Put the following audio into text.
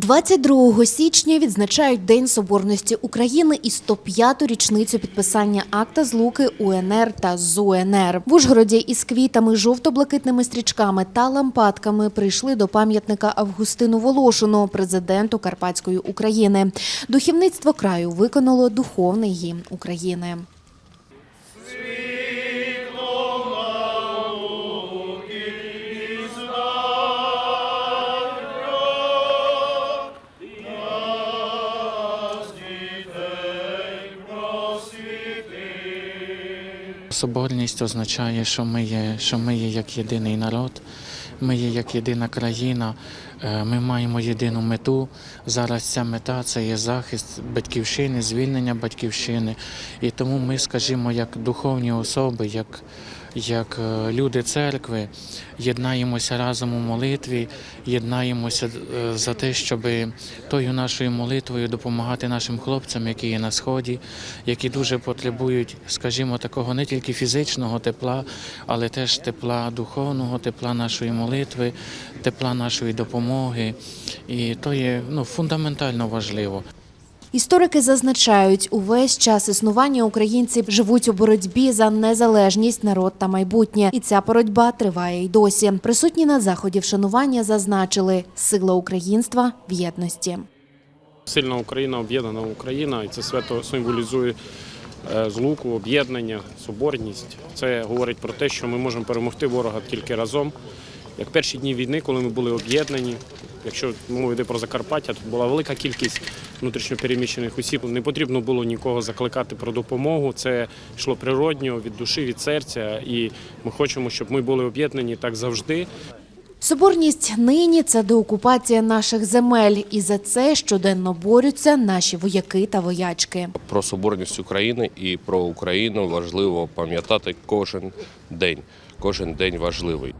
22 січня відзначають День Соборності України і 105-ту річницю підписання акта злуки УНР та ЗУНР. В Ужгороді із квітами, жовто-блакитними стрічками та лампадками прийшли до пам'ятника Августину Волошину, президенту Карпатської України. Духівництво краю виконало духовний гімн України. Соборність означає, що ми є, що ми є як єдиний народ, ми є як єдина країна, е, ми маємо єдину мету. Зараз ця мета це є захист батьківщини, звільнення батьківщини. І тому ми, скажімо, як духовні особи, як, як е, люди церкви, єднаємося разом у молитві, єднаємося е, за те, щоб тою нашою молитвою допомагати нашим хлопцям, які є на сході, які дуже потребують, скажімо, такого не тільки фізичного тепла, але теж тепла духовного, тепла нашої молитви, тепла нашої допомоги. І то є ну, фундаментально важливо. Історики зазначають, увесь час існування українці живуть у боротьбі за незалежність, народ та майбутнє, і ця боротьба триває й досі. Присутні на заході вшанування зазначили сила українства в єдності. Сильна Україна, об'єднана Україна, і це свято символізує е, злуку, об'єднання, соборність. Це говорить про те, що ми можемо перемогти ворога тільки разом. Як перші дні війни, коли ми були об'єднані, якщо мова йде про Закарпаття, тут була велика кількість внутрішньопереміщених осіб. Не потрібно було нікого закликати про допомогу. Це йшло природньо від душі, від серця. І ми хочемо, щоб ми були об'єднані так завжди. Соборність нині це деокупація наших земель, і за це щоденно борються наші вояки та воячки. Про соборність України і про Україну важливо пам'ятати кожен день. Кожен день важливий.